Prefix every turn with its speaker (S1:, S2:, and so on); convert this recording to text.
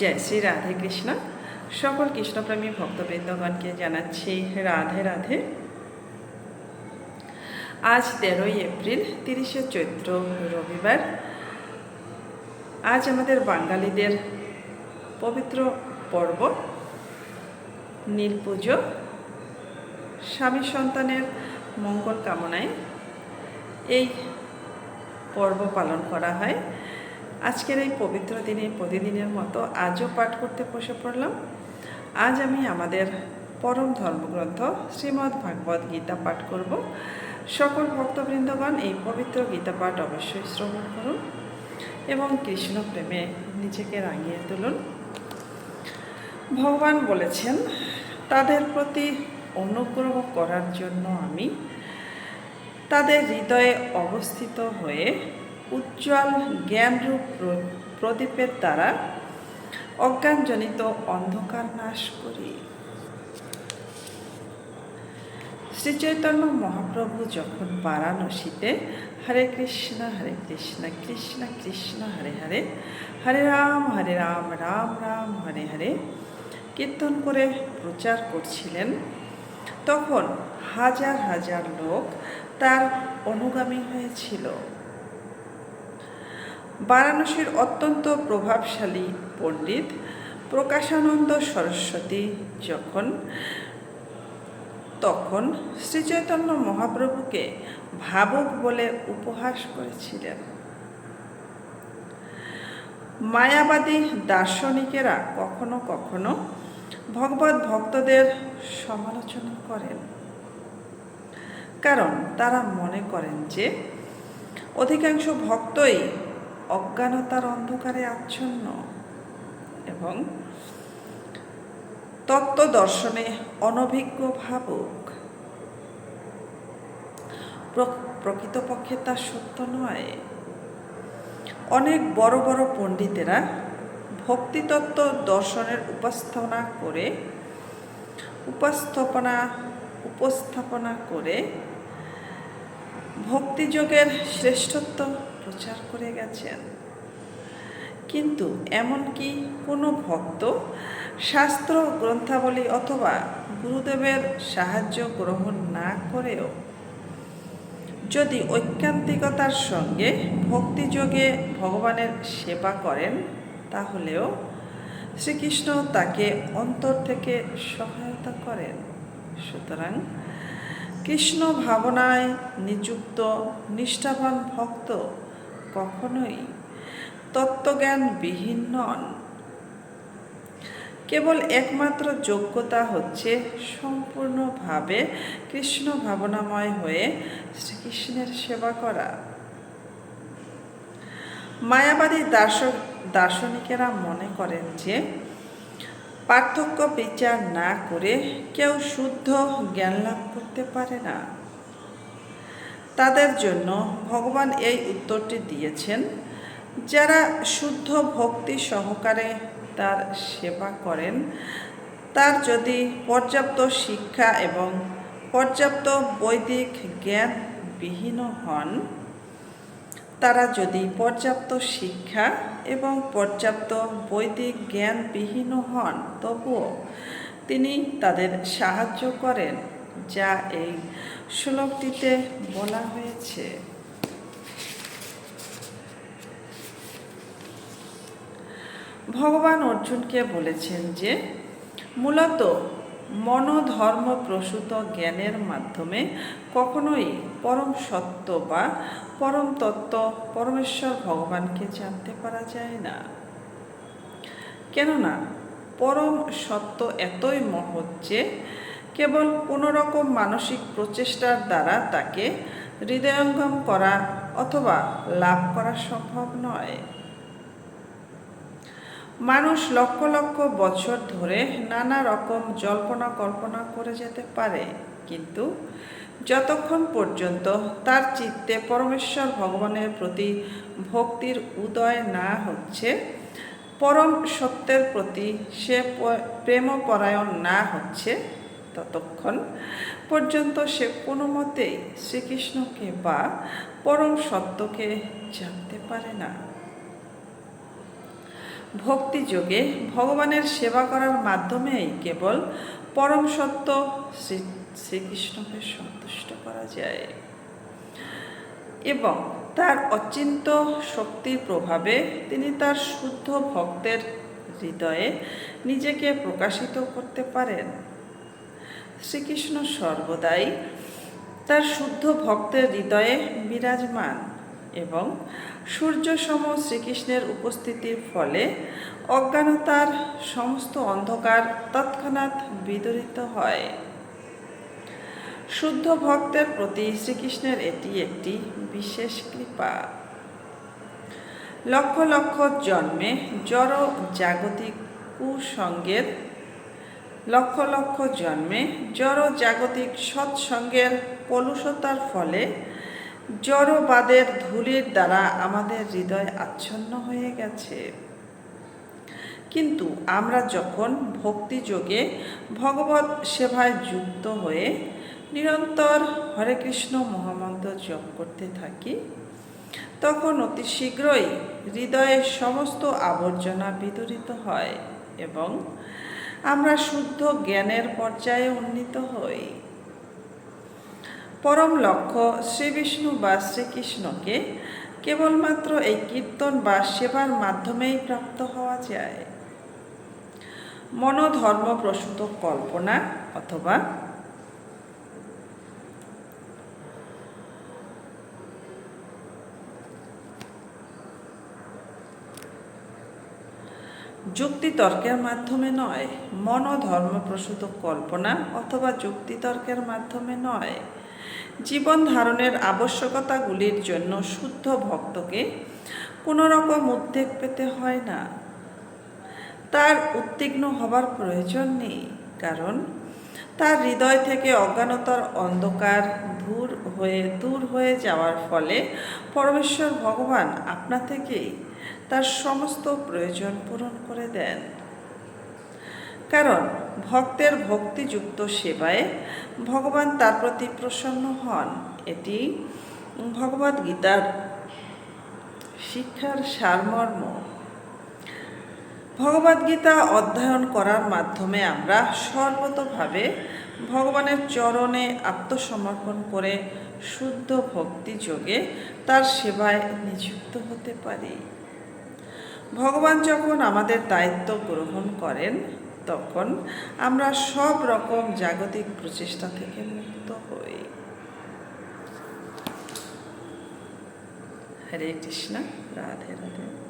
S1: জয় শ্রী রাধে কৃষ্ণ সকল কৃষ্ণপ্রেমী ভক্তবৃন্দগণকে জানাচ্ছি রাধে রাধে আজ তেরোই এপ্রিল তিরিশে চৈত্র রবিবার আজ আমাদের বাঙালিদের পবিত্র পর্ব নীল পুজো স্বামী সন্তানের মঙ্গল কামনায় এই পর্ব পালন করা হয় আজকের এই পবিত্র দিনে প্রতিদিনের মতো আজও পাঠ করতে বসে পড়লাম আজ আমি আমাদের পরম ধর্মগ্রন্থ শ্রীমদ্ ভাগবত গীতা পাঠ করব সকল ভক্তবৃন্দগণ এই পবিত্র গীতা পাঠ অবশ্যই শ্রবণ করুন এবং কৃষ্ণ প্রেমে নিজেকে রাঙিয়ে তুলুন ভগবান বলেছেন তাদের প্রতি অনুগ্রহ করার জন্য আমি তাদের হৃদয়ে অবস্থিত হয়ে উজ্জ্বল জ্ঞানরূপ প্রদীপের দ্বারা অজ্ঞানজনিত অন্ধকার নাশ করি শ্রীচৈতন্য মহাপ্রভু যখন বারাণসীতে হরে কৃষ্ণ হরে কৃষ্ণ কৃষ্ণ কৃষ্ণ হরে হরে হরে রাম হরে রাম রাম রাম হরে হরে কীর্তন করে প্রচার করছিলেন তখন হাজার হাজার লোক তার অনুগামী হয়েছিল বারাণসীর অত্যন্ত প্রভাবশালী পণ্ডিত প্রকাশানন্দ সরস্বতী যখন তখন শ্রীচৈতন্য মহাপ্রভুকে ভাবুক বলে উপহাস করেছিলেন মায়াবাদী দার্শনিকেরা কখনো কখনো ভগবত ভক্তদের সমালোচনা করেন কারণ তারা মনে করেন যে অধিকাংশ ভক্তই অজ্ঞানতার অন্ধকারে আচ্ছন্ন এবং তত্ত্ব দর্শনে অনভিজ্ঞ ভাবুক প্রকৃতপক্ষে তা সত্য নয় অনেক বড় বড় পণ্ডিতেরা ভক্তিতত্ত্ব দর্শনের উপস্থাপনা করে উপস্থাপনা উপস্থাপনা করে ভক্তিযোগের শ্রেষ্ঠত্ব প্রচার করে গেছেন কিন্তু এমনকি কোনো ভক্ত শাস্ত্র গ্রন্থাবলী অথবা গুরুদেবের সাহায্য গ্রহণ না করেও যদি ঐকান্তিকতার সঙ্গে ভক্তিযোগে ভগবানের সেবা করেন তাহলেও শ্রীকৃষ্ণ তাকে অন্তর থেকে সহায়তা করেন সুতরাং কৃষ্ণ ভাবনায় নিযুক্ত নিষ্ঠাবান ভক্ত কখনোই তত্ত্বজ্ঞান বিহীন নন কেবল একমাত্র যোগ্যতা হচ্ছে সম্পূর্ণভাবে কৃষ্ণ ভাবনাময় হয়ে শ্রীকৃষ্ণের সেবা করা মায়াবাদী দার্শক দার্শনিকেরা মনে করেন যে পার্থক্য বিচার না করে কেউ শুদ্ধ জ্ঞান লাভ করতে পারে না তাদের জন্য ভগবান এই উত্তরটি দিয়েছেন যারা শুদ্ধ ভক্তি সহকারে তার সেবা করেন তার যদি পর্যাপ্ত শিক্ষা এবং পর্যাপ্ত বৈদিক জ্ঞান বিহীন হন তারা যদি পর্যাপ্ত শিক্ষা এবং পর্যাপ্ত বৈদিক জ্ঞান বিহীন হন তবুও তিনি তাদের সাহায্য করেন যা এই শ্লোকটিতে বলা হয়েছে ভগবান অর্জুনকে বলেছেন যে মূলত মনোধর্ম প্রসূত জ্ঞানের মাধ্যমে কখনোই পরম সত্য বা পরম তত্ত্ব পরমেশ্বর ভগবানকে জানতে পারা যায় না কেননা পরম সত্য এতই মহৎ যে কেবল কোনো রকম মানসিক প্রচেষ্টার দ্বারা তাকে হৃদয়ঙ্গম করা অথবা লাভ করা সম্ভব নয় মানুষ লক্ষ লক্ষ বছর ধরে নানা রকম জল্পনা কল্পনা করে যেতে পারে কিন্তু যতক্ষণ পর্যন্ত তার চিত্তে পরমেশ্বর ভগবানের প্রতি ভক্তির উদয় না হচ্ছে পরম সত্যের প্রতি সে প্রেমপরায়ণ না হচ্ছে ততক্ষণ পর্যন্ত সে কোনো মতেই শ্রীকৃষ্ণকে বা পরম সত্যকে জানতে পারে না ভক্তিযোগে ভগবানের সেবা করার মাধ্যমেই কেবল পরম সত্য শ্রী শ্রীকৃষ্ণকে সন্তুষ্ট করা যায় এবং তার অচিন্ত শক্তির প্রভাবে তিনি তার শুদ্ধ ভক্তের হৃদয়ে নিজেকে প্রকাশিত করতে পারেন শ্রীকৃষ্ণ সর্বদাই তার শুদ্ধ ভক্তের হৃদয়ে বিরাজমান এবং সূর্যসম শ্রীকৃষ্ণের উপস্থিতির ফলে অজ্ঞানতার সমস্ত অন্ধকার তৎক্ষণাৎ বিদরিত হয় শুদ্ধ ভক্তের প্রতি শ্রীকৃষ্ণের এটি একটি বিশেষ কৃপা লক্ষ লক্ষ জন্মে জড় জাগতিক কুসঙ্গের লক্ষ লক্ষ জন্মে জড় জাগতিক সৎসঙ্গের কলুষতার ফলে জড়বাদের ধূলির দ্বারা আমাদের হৃদয় আচ্ছন্ন হয়ে গেছে কিন্তু আমরা যখন ভক্তিযোগে ভগবত সেবায় যুক্ত হয়ে নিরন্তর হরে কৃষ্ণ মহামন্ত্র জপ করতে থাকি তখন অতি শীঘ্রই হৃদয়ের সমস্ত আবর্জনা বিদরিত হয় এবং আমরা শুদ্ধ জ্ঞানের পর্যায়ে উন্নীত হই পরম লক্ষ্য শ্রীবিষ্ণু বা শ্রীকৃষ্ণকে কেবলমাত্র এই কীর্তন বা সেবার মাধ্যমেই প্রাপ্ত হওয়া যায় মনোধর্ম প্রসূত কল্পনা অথবা যুক্তিতর্কের মাধ্যমে নয় মনোধর্মপ্রসূত কল্পনা অথবা যুক্তিতর্কের মাধ্যমে নয় জীবন ধারণের আবশ্যকতাগুলির জন্য শুদ্ধ ভক্তকে কোনো রকম উদ্বেগ পেতে হয় না তার উদ্বিগ্ন হবার প্রয়োজন নেই কারণ তার হৃদয় থেকে অজ্ঞানতার অন্ধকার দূর হয়ে দূর হয়ে যাওয়ার ফলে পরমেশ্বর ভগবান আপনা থেকেই তার সমস্ত প্রয়োজন পূরণ করে দেন কারণ ভক্তের ভক্তিযুক্ত সেবায় ভগবান তার প্রতি প্রসন্ন হন এটি ভগবদ গীতার শিক্ষার সারমর্ম ভগবদ গীতা অধ্যয়ন করার মাধ্যমে আমরা সর্বতভাবে ভগবানের চরণে আত্মসমর্পণ করে শুদ্ধ ভক্তি যোগে তার সেবায় নিযুক্ত হতে পারি ভগবান যখন আমাদের দায়িত্ব গ্রহণ করেন তখন আমরা সব রকম জাগতিক প্রচেষ্টা থেকে মুক্ত হই হরে কৃষ্ণ রাধে রাধে